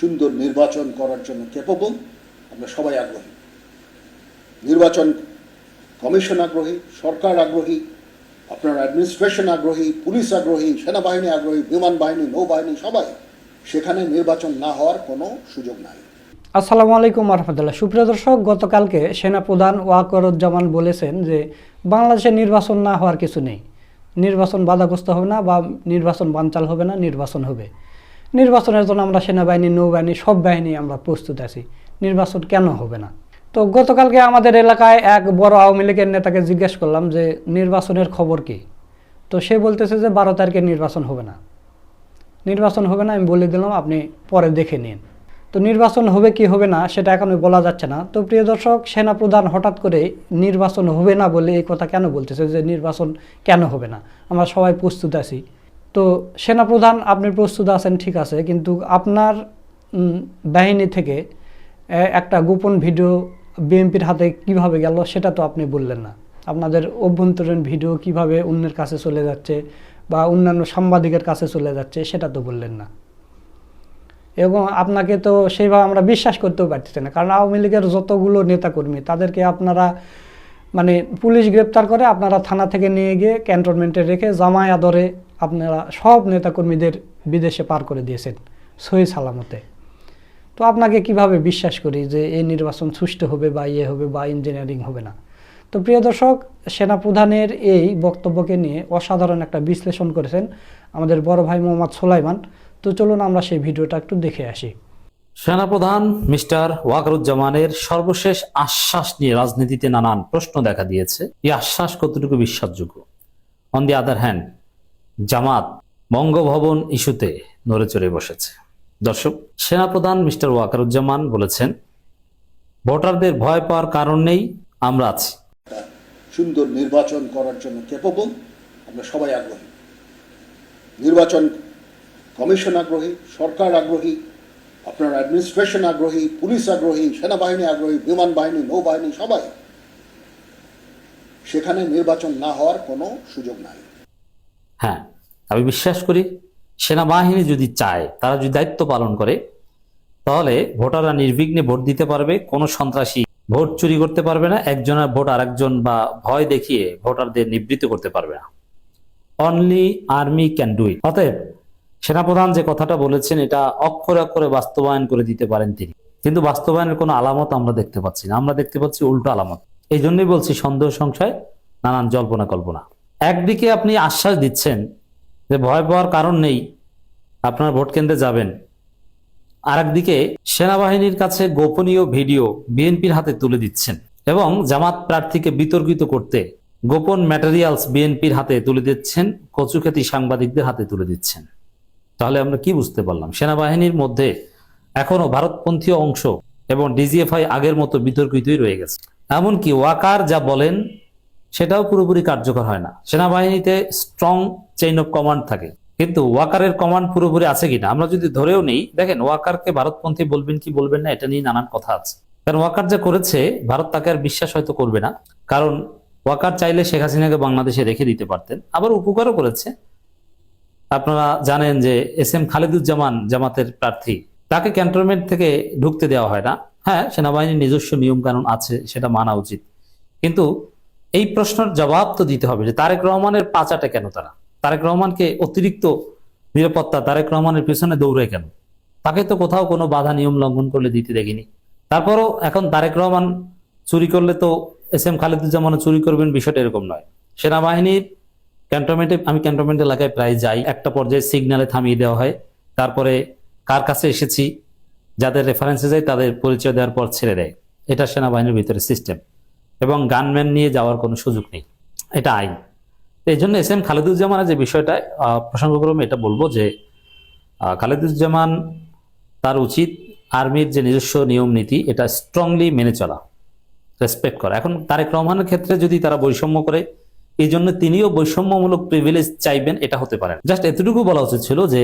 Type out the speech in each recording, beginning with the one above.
সুন্দর নির্বাচন করার জন্য কেপবল আমরা সবাই আগ্রহী। নির্বাচন কমিশন আগ্রহী, সরকার আগ্রহী, আপনার অ্যাডমিনিস্ট্রেশন আগ্রহী, পুলিশ আগ্রহী, সেনাবাহিনী আগ্রহী, বিমান বাহিনী, নৌবাহিনী, সবাই সেখানে নির্বাচন না হওয়ার কোনো সুযোগ নাই। আসসালামু আলাইকুম রহমতুল্লাহ সুপ্রিয় দর্শক, গতকালকে সেনাপ্রধান ওয়াকরুজ্জামান বলেছেন যে বাংলাদেশে নির্বাচন না হওয়ার কিছু নেই। নির্বাচন বাধাগ্রস্ত হবে না বা নির্বাচন বানচাল হবে না, নির্বাচন হবে। নির্বাচনের জন্য আমরা সেনাবাহিনী, নৌবাহিনী, সব বাহিনী আমরা প্রস্তুত আছি। নির্বাচন কেন হবে না? তো গতকালকে আমাদের এলাকায় এক বড় আওয়ামী লীগের নেতাকে জিজ্ঞেস করলাম যে, নির্বাচনের খবর কি? তো সে বলতেছে যে, বারো তারিখে নির্বাচন হবে না। নির্বাচন হবে না? আমি বলে দিলাম, আপনি পরে দেখে নিন। তো নির্বাচন হবে কি হবে না, সেটা এখন বলা যাচ্ছে না। তো প্রিয় দর্শক, সেনাপ্রধান হঠাৎ করে নির্বাচন হবে না বলে এই কথা কেন বলতেছে যে, নির্বাচন কেন হবে না? আমরা সবাই প্রস্তুত আছি। তো সেনাপ্রধান আপনি প্রস্তুত আছেন, ঠিক আছে, কিন্তু আপনার বাহিনী থেকে একটা গোপন ভিডিও বিএনপির হাতে কীভাবে গেল সেটা তো আপনি বললেন না। আপনাদের অভ্যন্তরীণ ভিডিও কীভাবে অন্যের কাছে চলে যাচ্ছে বা অন্যান্য সাংবাদিকের কাছে চলে যাচ্ছে সেটা তো বললেন না। এবং আপনাকে তো সেইভাবে আমরা বিশ্বাস করতেও পারতেছি না, কারণ আওয়ামী লীগের যতগুলো নেতাকর্মী, তাদেরকে আপনারা মানে পুলিশ গ্রেপ্তার করে আপনারা থানা থেকে নিয়ে গিয়ে ক্যান্টনমেন্টে রেখে জামায় আদরে আপনারা সব নেতাকর্মীদের বিদেশে পার করে দিয়েছেন, সহি সালামতে। তো আপনাকে কীভাবে বিশ্বাস করি যে এই নির্বাচন সুষ্ঠু হবে বা ইয়ে হবে বা ইঞ্জিনিয়ারিং হবে না? তো প্রিয় দর্শক, সেনাপ্রধানের এই বক্তব্যকে নিয়ে অসাধারণ একটা বিশ্লেষণ করেছেন আমাদের বড় ভাই মোহাম্মদ সোলাইমান। তো চলুন আমরা সেই ভিডিওটা একটু দেখে আসি। সেনাপ্রধান মিস্টার ওয়াকারুজ্জামানের সর্বশেষ আশ্বাস নিয়ে রাজনীতিতে নানান প্রশ্ন দেখা দিয়েছে। এই আশ্বাস কতটুকু বিশ্বাসযোগ্য? On the other hand Jamaat Bangabhaban ইস্যুতে নড়ে চড়ে বসেছে। দর্শক, সেনাপ্রধান মিস্টার ওয়াকারুজ্জামান বলেছেন, ভোটারদের ভয় পাওয়ার কারণ নেই, আমরা আছি। সুন্দর নির্বাচন করার জন্য কেপবল আমরা সবাই আগ্রহী। নির্বাচন কমিশন আগ্রহী, সরকার আগ্রহী, আপনার অ্যাডমিনিস্ট্রেশন আগ্রহী, পুলিশ আগ্রহী, সেনাবাহিনী আগ্রহী, বিমান বাহিনী, নৌবাহিনী, সবাই। সেখানে নির্বাচন না হওয়ার কোনো সুযোগ নাই। হ্যাঁ আমি বিশ্বাস করি সেনাবাহিনী যদি চায়, তারা যদি দায়িত্ব পালন করে, তাহলে ভোটাররা নির্বিঘ্নে ভোট দিতে পারবে, কোনো সন্ত্রাসী ভোট চুরি করতে পারবে না, একজনের ভোট আরেকজন বা ভয় দেখিয়ে ভোটারদের নিবৃত্ত করতে পারবে না। Only army can do it অতএব সেনাপ্রধান যে কথাটা বলেছেন, এটা অক্ষরে অক্ষরে বাস্তবায়ন করে দিতে পারেন তিনি। কিন্তু বাস্তবায়নের কোনো আলামত আমরা দেখতে পাচ্ছি না। আমরা দেখতে পাচ্ছি উল্টো আলামত। এই জন্যই বলছি সন্দেহ, সংশয়, নানান জল্পনা, কল্পনা। একদিকে আপনি আশ্বাস দিচ্ছেন যে ভয় পাওয়ার কারণ নেই, আপনার ভোট কেন্দ্রে যাবেন। আর একদিকে সেনাবাহিনীর কাছে গোপনীয় ভিডিও বিএনপির হাতে তুলে দিচ্ছেন এবং জামাত প্রার্থীকে বিতর্কিত করতে গোপন ম্যাটেরিয়ালস বিএনপির হাতে তুলে দিচ্ছেন কচুখ্যাতি সাংবাদিকদের হাতে তুলে দিচ্ছেন। তাহলে আমরা কি বুঝতে পারলাম? সেনাবাহিনীর মধ্যে এখনও ভারতপন্থী অংশ এবং ডিজিএফআই আগের মতো বিতর্কিতই রয়ে গেছে। এমনকি ওয়াকার যা বলেন সেটাও পুরোপুরি কার্যকর হয় না। সেনাবাহিনীতে স্ট্রং চেইন অফ কমান্ড থাকে। কিন্তু ওয়াকারের কমান্ড পুরোপুরি আছে কিনা, আমরা যদি ধরেও নেই, দেখেন ওয়াকারকে ভারতপন্থী বলবেন কি বলবেন না, এটা নিয়ে নানান কথা আছে। কারণ ওয়াকার যা করেছে, ভারত তাকে আর বিশ্বাস হয়তো করবে না। কারণ ওয়াকার চাইলে শেখ হাসিনাকে বাংলাদেশে রেখে দিতে পারতেন। আবার উপকারও করেছে। আপনারা জানেন যে এস এম খালেদুজ্জামান জামাতের প্রার্থী, তাকে ক্যান্টনমেন্ট থেকে ঢুকতে দেওয়া হয় না। হ্যাঁ সেনাবাহিনীর নিজস্ব নিয়ম কানুন আছে, সেটা মানা উচিত। কিন্তু এই প্রশ্নের জবাব তো দিতে হবে যে তারেক রহমানের পাচাটা কেন তারা? তারেক রহমানকে অতিরিক্ত নিরাপত্তা, তারেক রহমানের পিছনে দৌড়ে কেন? তাকে তো কোথাও কোনো বাধা নিয়ম লঙ্ঘন করলে দিতে দেখিনি। তারপরও এখন তারেক রহমান চুরি করলে তো এস এম খালেদুজ্জামানও চুরি করবেন বিষয়টা এরকম নয়। সেনাবাহিনীর ক্যান্টনমেন্টে, আমি ক্যান্টনমেন্ট এলাকায় প্রায় যাই, একটা পর্যায়ে সিগন্যালে থামিয়ে দেওয়া হয়। তারপরে কার কাছে এসেছি, যাদের রেফারেন্সে যায় তাদের পরিচয় দেওয়ার পর ছেড়ে দেয়। এটা সেনাবাহিনীর ভিতরে সিস্টেম এবং গানম্যান নিয়ে যাওয়ার কোনো সুযোগ নেই। এটা আইন। এই জন্য এস এম খালেদুজ্জামানের যে বিষয়টা প্রসঙ্গক্রমে এটা বলব যে খালেদুজ্জামান তার উচিত আর্মির যে নিজস্ব নিয়ম নীতি, এটা স্ট্রংলি মেনে চলা রেসপেক্ট করা। এখন তারেক রহমানের ক্ষেত্রে যদি তারা বৈষম্য করে, এই জন্য তিনিও বৈষম্যমূলক প্রিভিলেজ চাইবেন, এটা হতে পারে জাস্ট এতটুকু বলা উচিত ছিল যে,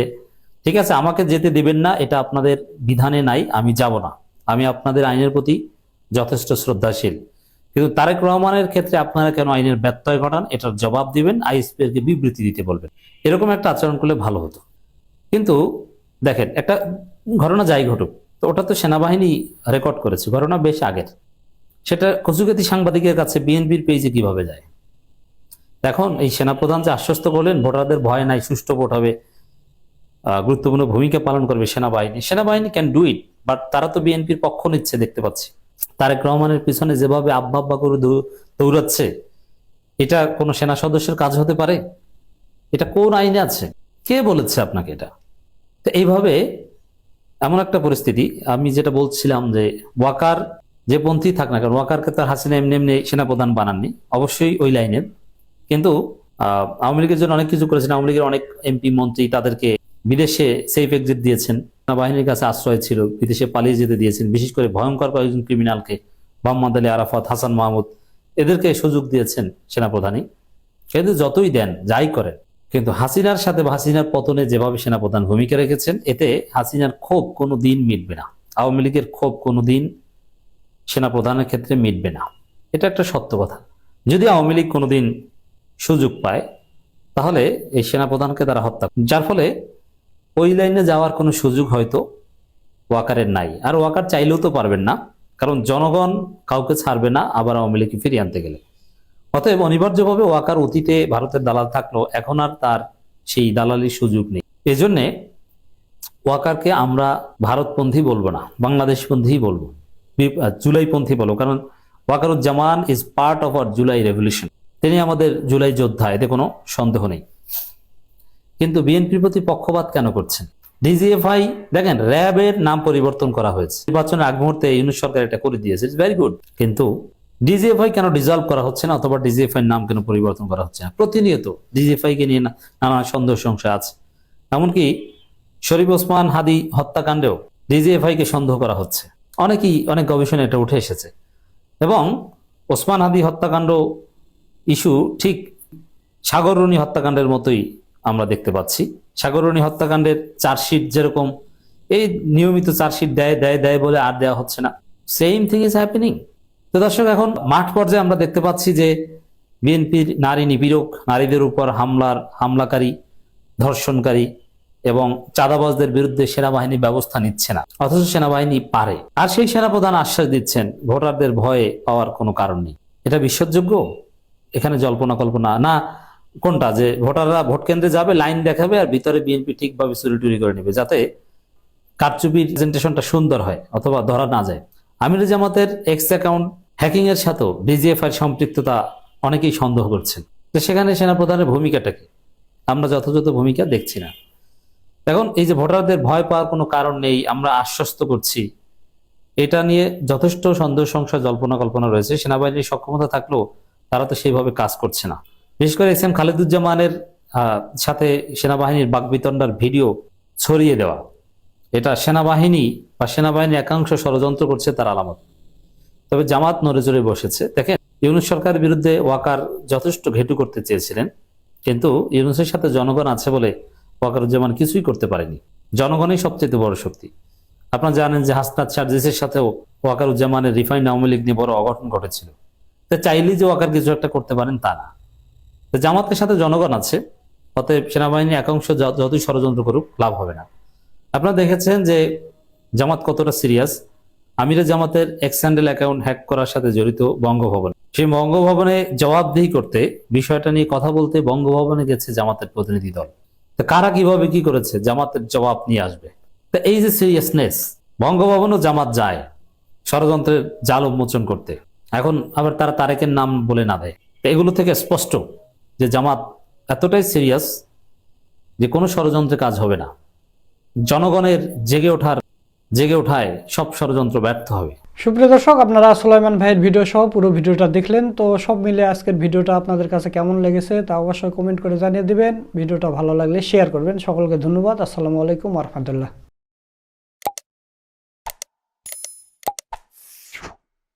ঠিক আছে, আমাকে যেতে দিবেন না, এটা আপনাদের বিধানে নাই, আমি যাব না। আমি আপনাদের আইনের প্রতি যথেষ্ট শ্রদ্ধাশীল। কিন্তু তারেক রহমানের ক্ষেত্রে আপনারা কেন আইনের ব্যত্যয় ঘটান? এটার জবাব দিবেন কে বিবৃতি দিতে বলবেন। এরকম একটা আচরণ করলে ভালো হতো। কিন্তু দেখেন, একটা ঘটনা যাই ঘটুক, তো ওটা তো সেনাবাহিনী রেকর্ড করেছে, ঘটনা বেশ আগের। সেটা কচুগেতি সাংবাদিকের কাছে বিএনপির পেজে কীভাবে যায়? এখন এই সেনাপ্রধান যে আশ্বস্ত করলেন, ভোটারদের ভয় নাই, সুষ্ঠু ভোট হবে গুরুত্বপূর্ণ ভূমিকা পালন করবে সেনাবাহিনী। সেনাবাহিনী ক্যান ডু ইট বাট তারা তো বিএনপির পক্ষ নিচ্ছে, দেখতে পাচ্ছি। তারেক রহমানের পিছনে যেভাবে আব্বা আব্বা করে দৌড়াচ্ছে এটা কোনো সেনা সদস্যের কাজ হতে পারে? এটা কোন আইনে আছে? কে বলেছে আপনাকে এটা? তো এইভাবে এমন একটা পরিস্থিতি আমি যেটা বলছিলাম যে ওয়াকার যে পন্থী থাক না কারণ ওয়াকারকে তার হাসিনা এমনি এমনি সেনাপ্রধান বানাননি অবশ্যই ওই লাইনের। কিন্তু আহ, আওয়ামী লীগের জন্য অনেক কিছু করেছেন আওয়ামী লীগের অনেক এমপি মন্ত্রী তাদেরকে বিদেশে সেফ এক্সিট দিয়েছেন। বাহিনীর কাছে আশ্রয় ছিল, বিদেশে পালিয়ে যেতে দিয়েছেন। বিশেষ করে ভয়ঙ্কর কয়েকজন ক্রিমিনালকে মোহাম্মদ আলী আরাফাত, হাসান মাহমুদ এদেরকে সুযোগ দিয়েছেন সেনাপ্রধানই। কিন্তু যতই দেন, যাই করেন, কিন্তু হাসিনার সাথে হাসিনার পতনে যেভাবে সেনাপ্রধান ভূমিকা রেখেছেন, এতে হাসিনার ক্ষোভ কোনো দিন মিটবে না। আওয়ামী লীগের ক্ষোভ কোনো দিন সেনাপ্রধানের ক্ষেত্রে মিটবে না। এটা একটা সত্য কথা। যদি আওয়ামী লীগ কোনোদিন সুযোগ পায়, তাহলে এই সেনাপ্রধানকে তারা হত্যা। যার ফলে ওই লাইনে যাওয়ার কোনো সুযোগ হয়তো ওয়াকারের নাই। আর ওয়াকার চাইলেও তো পারবেন না, কারণ জনগণ কাউকে ছাড়বে না, আবার আওয়ামী লীগকে ফিরিয়ে আনতে গেলে। অতএব অনিবার্যভাবে ওয়াকার অতীতে ভারতের দালাল থাকল, এখন আর তার সেই দালালির সুযোগ নেই। এজন্যে ওয়াকারকে আমরা ভারতপন্থী বলব না বাংলাদেশপন্থী বলব জুলাইপন্থী বলব, কারণ Wakeruzzaman is part of our July revolution তিনি আমাদের জুলাই যোদ্ধা, এতে কোনো সন্দেহ নেই। কিন্তু বিএনপির প্রতি পক্ষপাত কেন করছেন? ডিজিএফআই, দেখেন, র্যাবের নাম পরিবর্তন করা হয়েছে। নির্বাচনের আগ মুহূর্তে ইউনিট সরকার এটা করে দিয়েছে ইটস ভেরি গুড কিন্তু ডিজিএফআই কেন ডিজলভ করা হচ্ছে না অথবা ডিজিএফআই নাম কেন পরিবর্তন করা হচ্ছে না? প্রতিনিয়ত ডিজিএফআই কে নিয়ে নানা সন্দেহ সংশয় আছে। এমনকি শরীফ ওসমান হাদি হত্যাকাণ্ডেও ডিজিএফআই কে সন্দেহ করা হচ্ছে। অনেকেই, অনেক গবেষণা এটা উঠে এসেছে। এবং ওসমান হাদি হত্যাকাণ্ড ইস্যু ঠিক সাগররণী হত্যাকাণ্ডের মতোই আমরা দেখতে পাচ্ছি। সাগরণী হত্যাকাণ্ডের চার্জশিট যেরকম, এই নিয়মিত চার্জশিট দেয় দেয় দেয় বলে আর দেওয়া হচ্ছে না। সেম থিং ইজ হ্যাপেনিং তো দর্শক, এখন মাঠ পর্যায়ে আমরা দেখতে পাচ্ছি যে বিএনপির নারী নিপীড়ক, নারীদের উপর হামলার, হামলাকারী, ধর্ষণকারী এবং চাঁদাবাজদের বিরুদ্ধে সেনাবাহিনী ব্যবস্থা নিচ্ছে না, অথচ সেনাবাহিনী পারে। আর সেই সেনাপ্রধান আশ্বাস দিচ্ছেন, ভোটারদের ভয়ে পাওয়ার কোনো কারণ নেই। এটা বিশ্বাসযোগ্য? এখানে জল্পনা কল্পনা না কোনটা? যে ভোটাররা ভোট কেন্দ্রে যাবে, লাইন দেখাবে আর ভিতরে বিএনপি ঠিকভাবে চুরি টুরি করে নেবে, যাতে কারচুপির প্রেজেন্টেশনটা সুন্দর হয় অথবা ধরা না যায়। আমির জামাতের এক্স অ্যাকাউন্ট হ্যাকিং এর সাথেও ডিজিএফআই সম্পৃক্ততা অনেকেই সন্দেহ করছেন। সেখানে সেনাপ্রধানের ভূমিকাটা কি? আমরা যথাযথ ভূমিকা দেখছি না। এখন এই যে ভোটারদের ভয় পাওয়ার কোনো কারণ নেই, আমরা আশ্বস্ত করছি। এটা নিয়ে যথেষ্ট সন্দেহ সংশয় জল্পনা কল্পনা রয়েছে। সেনাবাহিনীর সক্ষমতা থাকলেও তারা তো সেইভাবে কাজ করছে না। বিশেষ করে এস এম খালিদুজ্জামানের সাথে সেনাবাহিনীর বাগবিতণ্ডার ভিডিও ছড়িয়ে দেওয়া। এটা সেনাবাহিনী বা সেনাবাহিনী একাংশ ষড়যন্ত্র করছে তার আলামত। তবে জামাত চড়ে বসেছে। দেখেন, ইউনুস সরকারের বিরুদ্ধে ওয়াকার যথেষ্ট ঘেটু করতে চেয়েছিলেন, কিন্তু ইউনুসের সাথে জনগণ আছে বলে ওয়াকারুজ্জামান কিছুই করতে পারেনি। জনগণই সবচেয়ে বড় শক্তি। আপনারা জানেন যে হাসনাত চার্জেসের সাথেও ওয়াকারুজ্জামানের রিফাইন্ড আওয়ামী লীগ নিয়ে বড় অঘটন ঘটেছিল। তো চাইলেই যে ওয়াকার কিছু একটা করতে পারেন তা না। জামাতের সাথে জনগণ আছে, অতএব সেনাবাহিনী একাংশ যতই ষড়যন্ত্র করুক, লাভ হবে না। আপনারা দেখেছেন যে জামাত কতটা সিরিয়াস। আমিরের জামাতের এক্সহ্যান্ডেল অ্যাকাউন্ট হ্যাক করার সাথে জড়িত বঙ্গভবন। সেই বঙ্গভবনে জবাবদিহি করতে, বিষয়টা নিয়ে কথা বলতে বঙ্গভবনে গেছে জামাতের প্রতিনিধি দল। তো কারা কীভাবে কি করেছে, জামাতের জবাব নিয়ে আসবে। তা এই যে সিরিয়াসনেস বঙ্গভবনও জামাত যায় ষড়যন্ত্রের জাল উন্মোচন করতে। এখন আবার তারা তারেকের নাম বলে না দেয়। এগুলো থেকে স্পষ্ট। যে জামাত এতটাই সিরিয়াস যে কোনো ষড়যন্ত্রে কাজ হবে না। জনগণের জেগে ওঠার, জেগে ওঠায় সব ষড়যন্ত্র ব্যর্থ হবে। সুপ্রিয় দর্শক, আপনারা সুলাইমান ভাইয়ের ভিডিও সহ পুরো ভিডিওটা দেখলেন। তো সব মিলে আজকের ভিডিওটা আপনাদের কাছে কেমন লেগেছে তা অবশ্যই কমেন্ট করে জানিয়ে দিবেন। ভিডিওটা ভালো লাগলে শেয়ার করবেন। সকলকে ধন্যবাদ। আসসালামু আলাইকুম রহমতুল্লাহ।